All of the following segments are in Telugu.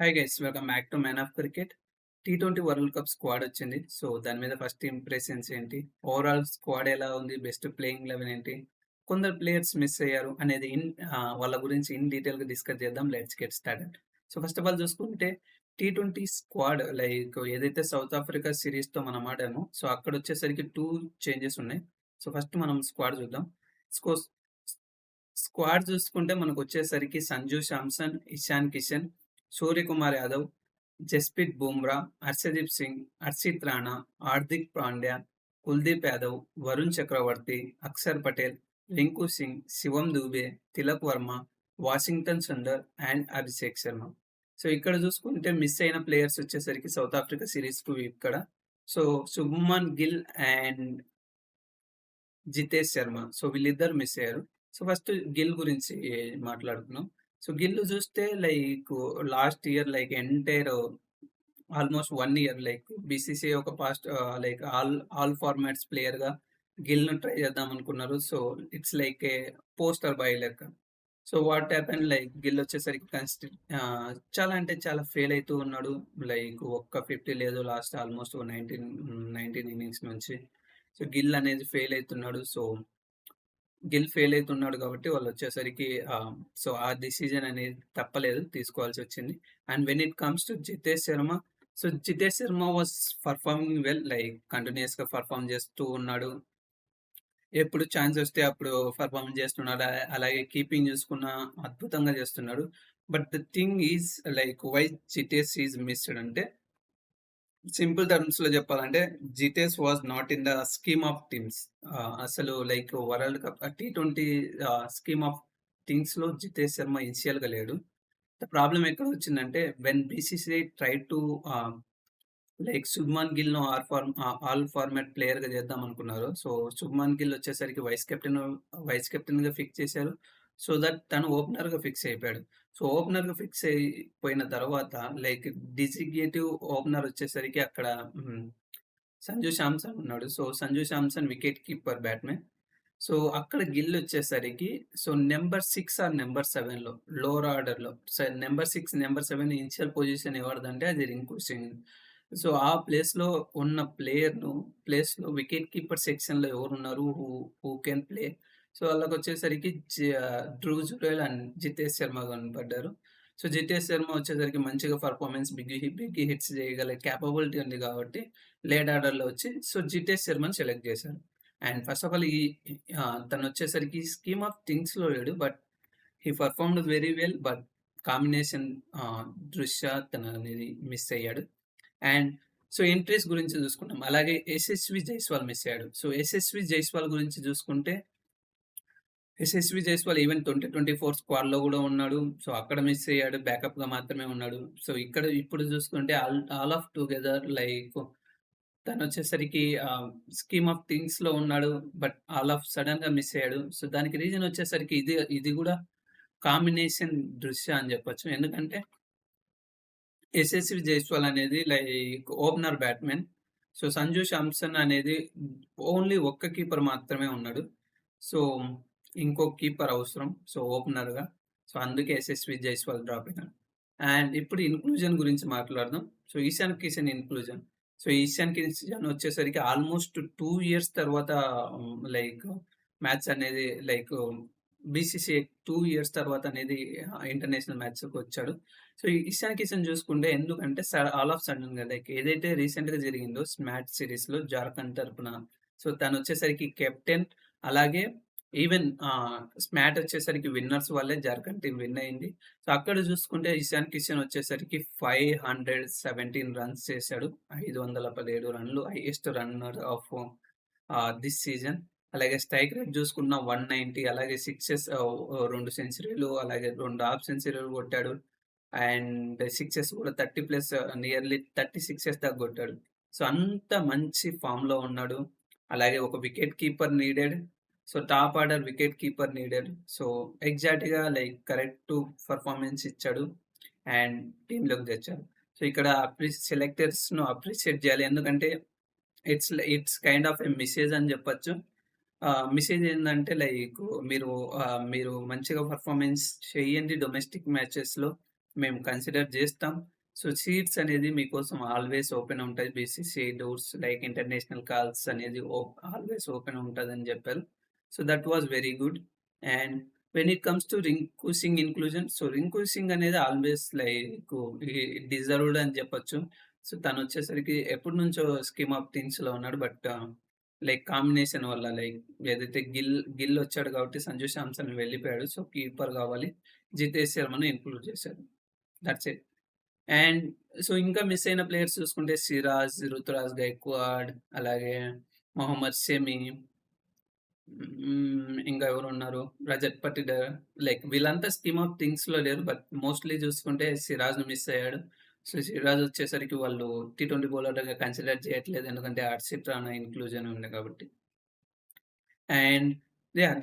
Hi guys welcome back to man of cricket T twenty world cup squad వచ్చింది. సో దాని మీద ఫస్ట్ ఇంప్రెషన్స్ ఏంటి? ఓవరాల్ స్క్వాడ్ ఎలా ఉంది? బెస్ట్ ప్లేయింగ్ లెవెన్ ఏంటి? కొందరు ప్లేయర్స్ మిస్ అయ్యారు అనేది ఇన్ వాళ్ళ గురించి ఇన్ డీటెయిల్గా డిస్కస్ చేద్దాం. Let's get started so first of all చూసుకుంటే టీ ట్వంటీ స్క్వాడ్ లైక్ ఏదైతే సౌత్ ఆఫ్రికా సిరీస్తో మనం ఆడామో సో అక్కడ వచ్చేసరికి టూ చేంజెస్ ఉన్నాయి. సో ఫస్ట్ మనం స్క్వాడ్ చూద్దాం. స్కో స్క్వాడ్ చూసుకుంటే మనకు వచ్చేసరికి Sanju Samson Ishan Kishan Suryakumar Yadav Jasprit Bumrah Harshdeep Singh Harshit Rana Hardik Pandya Kuldeep Yadav Varun Chakravarthy Axar Patel Rinku Singh Shivam Dube Tilak Varma Washington Sundar and Abhishek Sharma. So ఇక్కడ చూసుకుంటే మిస్ అయిన ప్లేయర్స్ వచ్చేసరికి సౌత్ ఆఫ్రికా సిరీస్కు ఇక్కడ. So Shubman Gill and Jitesh Sharma. So వీళ్ళిద్దరు మిస్ అయ్యారు. సో ఫస్ట్ గిల్ గురించి మాట్లాడుకున్నాం సో గిల్ చూస్తే like last year like entire almost one year like BCCI ఒక past like all all formats ప్లేయర్గా గిల్ను ట్రై చేద్దాం అనుకున్నారు. So it's like a poster boy లెక్క so what happen like Gill వచ్చేసరికి కన్సిస్ట చాలా అంటే చాలా ఫెయిల్ అవుతూ ఉన్నాడు. లైక్ ఒక్క ఫిఫ్టీ లేదు last almost nineteen nineteen innings నుంచి. సో గిల్ అనేది ఫెయిల్ అవుతున్నాడు సో గిల్ ఫెయిల్ అవుతున్నాడు కాబట్టి వాళ్ళు వచ్చేసరికి సో ఆ డిసిజన్ అనేది తప్పలేదు తీసుకోవాల్సి వచ్చింది. And when it comes to Jitesh Sharma so Jitesh Sharma was performing well like కంటిన్యూస్గా పర్ఫార్మ్ చేస్తూ ఉన్నాడు. ఎప్పుడు ఛాన్స్ వస్తే అప్పుడు పర్ఫార్మ్ చేస్తున్నాడు. అలాగే కీపింగ్ చూసుకున్న అద్భుతంగా చేస్తున్నాడు. But the thing is like why Jitesh is missed అంటే సింపుల్ టర్మ్స్లో చెప్పాలంటే Jitesh was not in the scheme of teams అసలు like world cup T twenty scheme of టీమ్స్లో Jitesh Sharma ఇనిషియల్గా లేడు. ద ప్రాబ్లం ఎక్కడ వచ్చిందంటే when BCCI try to like Shubman గిల్ను or form all format ప్లేయర్గా చేద్దాం అనుకున్నారు. సో శుభ్మాన్ గిల్ వచ్చేసరికి వైస్ కెప్టెన్ వైస్ కెప్టెన్గా ఫిక్స్ చేశారు. సో దట్ తను ఓపెనర్గా ఫిక్స్ అయిపోయాడు. సో ఓపెనర్గా ఫిక్స్ అయిపోయిన తర్వాత లైక్ డిజిగేటివ్ ఓపెనర్ వచ్చేసరికి అక్కడ సంజు శాంసన్ ఉన్నాడు. So Sanju Samson wicket keeper batsmen so అక్కడ గిల్ వచ్చేసరికి so number six or number సెవెన్లో లోవర్ ఆర్డర్లో. Number six number seven initial position ఎవరిదంటే అది రింకు సింగ్ సో ఆ ప్లేస్లో ఉన్న ప్లేయర్ను ప్లేస్లో వికెట్ కీపర్ సెక్షన్లో ఎవరున్నారు? Who who can play so వాళ్ళకి వచ్చేసరికి ధ్రువ్ జుడేల్ అండ్ జితేష్ శర్మ కనపడ్డారు సో జితేష్ శర్మ వచ్చేసరికి మంచిగా పర్ఫార్మెన్స్ బిగ్ బిగ్ హిట్స్ చేయగల క్యాపబిలిటీ ఉంది కాబట్టి లేట్ ఆర్డర్లో వచ్చి సో జితేష్ శర్మని సెలెక్ట్ చేశారు. అండ్ ఫస్ట్ ఆఫ్ ఆల్ ఈ తను వచ్చేసరికి స్కీమ్ ఆఫ్ థింగ్స్లో లేడు but he performed very well but combination దృశ్య తన అనేది మిస్ అయ్యాడు. అండ్ సో ఎంట్రీస్ గురించి చూసుకున్నాం అలాగే ఎస్ఎస్వి జైస్వాల్ మిస్ అయ్యాడు. సో ఎస్ఎస్వి జైస్వాల్ గురించి చూసుకుంటే Yashasvi Jaiswal even twenty twenty four స్క్వాడ్లో కూడా ఉన్నాడు. సో అక్కడ మిస్ అయ్యాడు. బ్యాకప్గా మాత్రమే ఉన్నాడు. సో ఇక్కడ ఇప్పుడు చూసుకుంటే all all of together like తను వచ్చేసరికి స్కీమ్ ఆఫ్ థింగ్స్లో ఉన్నాడు. బట్ ఆల్ ఆఫ్ సడన్గా మిస్ అయ్యాడు. సో దానికి రీజన్ వచ్చేసరికి ఇది ఇది కూడా కాంబినేషన్ దృశ్య అని చెప్పొచ్చు. ఎందుకంటే ఎస్ఎస్వి జైస్వాల్ అనేది like opener batsmen so Sanju Samson అనేది ఓన్లీ ఒక్క కీపర్ మాత్రమే ఉన్నాడు. సో ఇంకో కీపర్ అవసరం. సో ఓపెనర్గా. సో అందుకే ఎస్ఎస్వి జైస్వాల్ డ్రాప్ అయినాడు అండ్ ఇప్పుడు ఇన్క్లూజన్ గురించి మాట్లాడదాం. So Ishan Kishan inclusion so Ishan Kishan వచ్చేసరికి ఆల్మోస్ట్ టూ ఇయర్స్ తర్వాత um, లైక్ మ్యాచ్ అనేది లైక్ బీసీసీ టూ ఇయర్స్ తర్వాత అనేది uh, ఇంటర్నేషనల్ మ్యాచ్కి వచ్చాడు. సో ఇషాన్ కిషన్ చూసుకుంటే ఎందుకంటే ఆల్ ఆఫ్ సడన్గా లైక్ ఏదైతే రీసెంట్గా జరిగిందో మ్యాచ్ సిరీస్లో జార్ఖండ్ తరపున. సో తను వచ్చేసరికి కెప్టెన్ అలాగే ఈవెన్ స్మాట్ వచ్చేసరికి విన్నర్స్ వల్లే జార్ఖండ్ టీం విన్ అయింది. సో అక్కడ చూసుకుంటే ఇషాన్ కిషన్ వచ్చేసరికి ఫైవ్ హండ్రెడ్ సెవెంటీన్ రన్స్ చేశాడు. ఐదు వందల పదిహేడు రన్లు highest runner of this season. అలాగే స్ట్రైక్ రేట్ చూసుకున్న వన్ నైన్టీ అలాగే సిక్సెస్ రెండు సెంచరీలు అలాగే రెండు హాఫ్ సెంచరీలు కొట్టాడు. అండ్ సిక్సెస్ కూడా thirty plus nearly thirty sixes దాకా కొట్టాడు. సో అంత మంచి ఫామ్లో ఉన్నాడు. అలాగే ఒక wicket keeper needed. So top order wicket keeper needed so ఎగ్జాక్ట్గా లైక్ కరెక్ట్ పర్ఫార్మెన్స్ ఇచ్చాడు అండ్ టీంలోకి తెచ్చాడు. సో ఇక్కడ అప్రి సెలెక్టర్స్ను అప్రిషియేట్ చేయాలి. ఎందుకంటే it's it's kind of a message అని చెప్పచ్చు. మెసేజ్ ఏంటంటే లైక్ మీరు మీరు మంచిగా పర్ఫార్మెన్స్ చేయండి డొమెస్టిక్ మ్యాచెస్లో మేము కన్సిడర్ చేస్తాం. సో, సీట్స్ అనేది మీకోసం ఆల్‌వేస్ ఓపెన్ ఉంటుంది BCCI doors like international calls అనేది ఓ ఆల్‌వేస్ ఓపెన్ ఉంటుందని చెప్పారు. So, that was very good. And when it comes to Rinku Singh inclusion so, Rinku Singh అనేది ఆల్‌వేస్ లైక్ డిజర్వ్డ్ అని చెప్పొచ్చు సో, తను వచ్చేసరికి ఎప్పటి నుంచో స్కీమ్ ఆఫ్ థింగ్స్‌లో ఉన్నాడు. బట్ లైక్ కాంబినేషన్ వల్ల లైక్ ఏదైతే గిల్ గిల్ వచ్చాడు కాబట్టి సంజు శాంసన్ వెళ్ళిపోయాడు. సో, కీపర్ కావాలి జితేష్ శర్మను ఇంక్లూడ్ చేశాడు దట్స్ ఇట్. అండ్ సో, ఇంకా మిస్ అయిన ప్లేయర్స్ చూసుకుంటే సిరాజ్, రుతురాజ్ గైక్వాడ్ అలాగే మొహమ్మద్ సెమీ ఇంకా ఇంకా ఎవరున్నారు? రజత్ పటిడర్ లైక్ వీళ్ళంతా స్కీమ్ ఆఫ్ థింగ్స్లో లేరు. బట్ మోస్ట్‌లీ చూసుకుంటే సిరాజ్‌ని మిస్ అయ్యాడు. సో, సిరాజ్ వచ్చేసరికి వాళ్ళు టీ20 బౌలర్‌గా కన్సిడర్ చేయట్లేదు. ఎందుకంటే హర్షిత్ రాణా ఇన్‌క్లూజన్ ఉంది కాబట్టి. And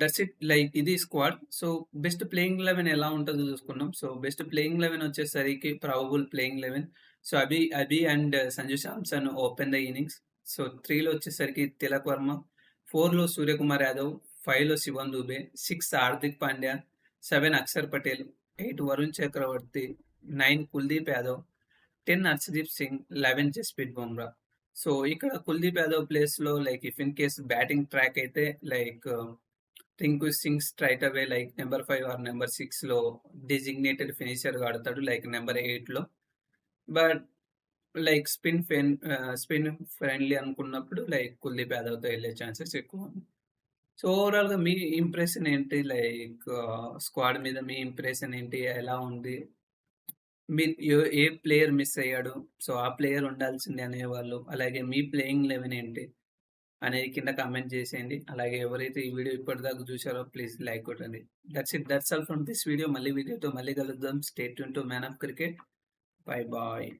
that's it. లైక్ ఇది స్క్వాడ్. సో, బెస్ట్ ప్లేయింగ్ 11 ఎలా ఉంటుందో చూసుకున్నాం. సో, బెస్ట్ ప్లేయింగ్ 11 వచ్చేసరికి probable playing 11 so, Abhi Abhi and Sanju Samson open the innings. So, త్రీలో వచ్చేసరికి తిలక్ వర్మ, ఫోర్లో సూర్యకుమార్ యాదవ్, ఫైవ్లో Shivam Dube, six Hardik Pandya, seven Axar Patel, eight Varun Chakravarthy, nine Kuldeep Yadav, 10 Harshdeep Singh, 11 Jasprit Bumrah. So, ఇక్కడ కుల్దీప్ యాదవ్ ప్లేస్‌లో like if in case batting track అయితే like Rinku Singh straight away like number five or number సిక్స్లో డిజిగ్నేటెడ్ ఫినిషర్‌గా ఆడతాడు. లైక్ నెంబర్ ఎయిట్లో బట్ లైక్ స్పిన్ ఫెన్ స్పిన్ ఫ్రెండ్లీ అనుకున్నప్పుడు లైక్ కుల్దీప్ యాదవ్‌తో వెళ్ళే ఛాన్సెస్ ఎక్కువ. సో, ఓవరాల్‌గా మీ ఇంప్రెషన్ ఏంటి? లైక్ స్క్వాడ్ uh, మీద మీ ఇంప్రెషన్ ఏంటి? ఎలా ఉంది? మీ ఏ ఏ ప్లేయర్ మిస్ అయ్యాడు? సో, ఆ ప్లేయర్ ఉండాల్సింది అనేవాళ్ళు. అలాగే మీ ప్లేయింగ్ 11 ఏంటి? అనేది కింద కామెంట్ చేసేయండి. అలాగే ఎవరైతే ఈ వీడియో ఇప్పటిదాకా చూసారో ప్లీజ్ లైక్ కొట్టండి. That's it. That's all from this video. మళ్ళీ వీడియోతో మళ్ళీ కలుద్దాం. Stay tuned to man of cricket. Bye bye.